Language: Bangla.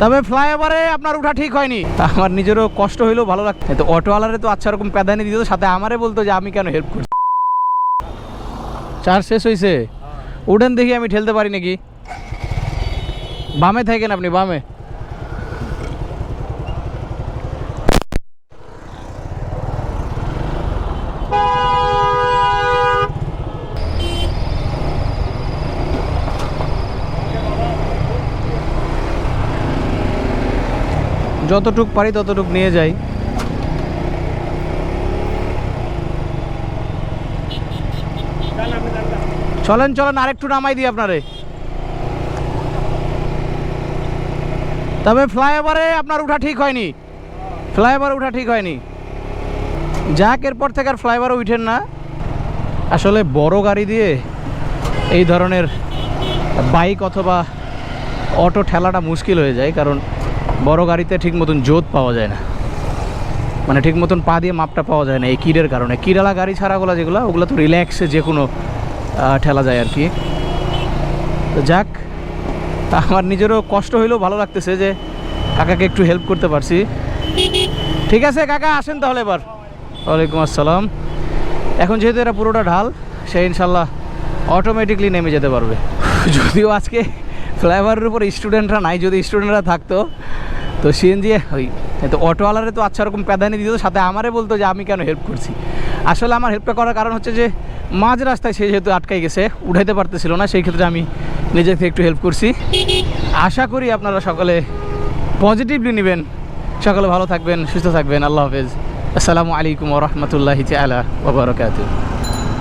তবে ফ্লাইওভারে আপনার উঠা ঠিক হয়নি। আমার নিজেরও কষ্ট হইলেও ভালো লাগতো। তো অটোওয়ালারে তো আচ্ছা রকম প্যাদানি দিত, সাথে আমারে বলতো যে আমি কেন হেল্প করছি? চার্জ শেষ হয়েছে উঠেন দেখি আমি ঠেলতে পারি নাকি? বামে থাকেন আপনি, বামে। যতটুক পারি ততটুক নিয়ে যাই। চলেন চলেন, আরেকটু নামাই দিই আপনারে। তবে ফ্লাইওভারে আপনার উঠা ঠিক হয়নি। ফ্লাইওভারে উঠা ঠিক হয়নি। যাক, এরপর থেকে আর ফ্লাইওভারে উঠেন না। আসলে বড় গাড়ি দিয়ে এই ধরনের বাইক অথবা অটো ঠেলাটা মুশকিল হয়ে যায়, কারণ বড় গাড়িতে ঠিক মতন জোত পাওয়া যায় না। মানে ঠিক মতন পা দিয়ে মাপটা পাওয়া যায় না এই কিরের কারণে। কিরালা গাড়ি ছাড়াগুলো যেগুলো, ওগুলো তো রিল্যাক্সে যে কোনো ঠেলা যায় আর কি। তো যাক তা আমার নিজেরও কষ্ট হইলেও ভালো লাগতেছে যে কাকাকে একটু হেল্প করতে পারছি। ঠিক আছে কাকা, আসেন তাহলে এবার। ওয়ালাইকুম আসসালাম। এখন যেহেতু এটা পুরোটা ঢাল, সে ইনশাল্লাহ অটোমেটিকলি নেমে যেতে পারবে। যদিও আজকে ফ্লাইওভারের উপর স্টুডেন্টরা নাই, যদি স্টুডেন্টরা থাকতো, তো সিএনজি ওই তো অটোওয়ালারে তো আচ্ছা রকম প্যাদানি দিত, সাথে আমারে বলতো যে আমি কেন হেল্প করছি। আসলে আমার হেল্পটা করার কারণ হচ্ছে যে, মাঝ রাস্তায় সে যেহেতু আটকাই গেছে, উঠাইতে পারতেছিল না, সেই ক্ষেত্রে আমি নিজে থেকে একটু হেল্প করছি। আশা করি আপনারা সকলে পজিটিভলি নেবেন। সকলে ভালো থাকবেন, সুস্থ থাকবেন। আল্লাহ হাফেজ। আসসালামু আলাইকুম রহমতুল্লাহি আলা ওবরাকাতুহ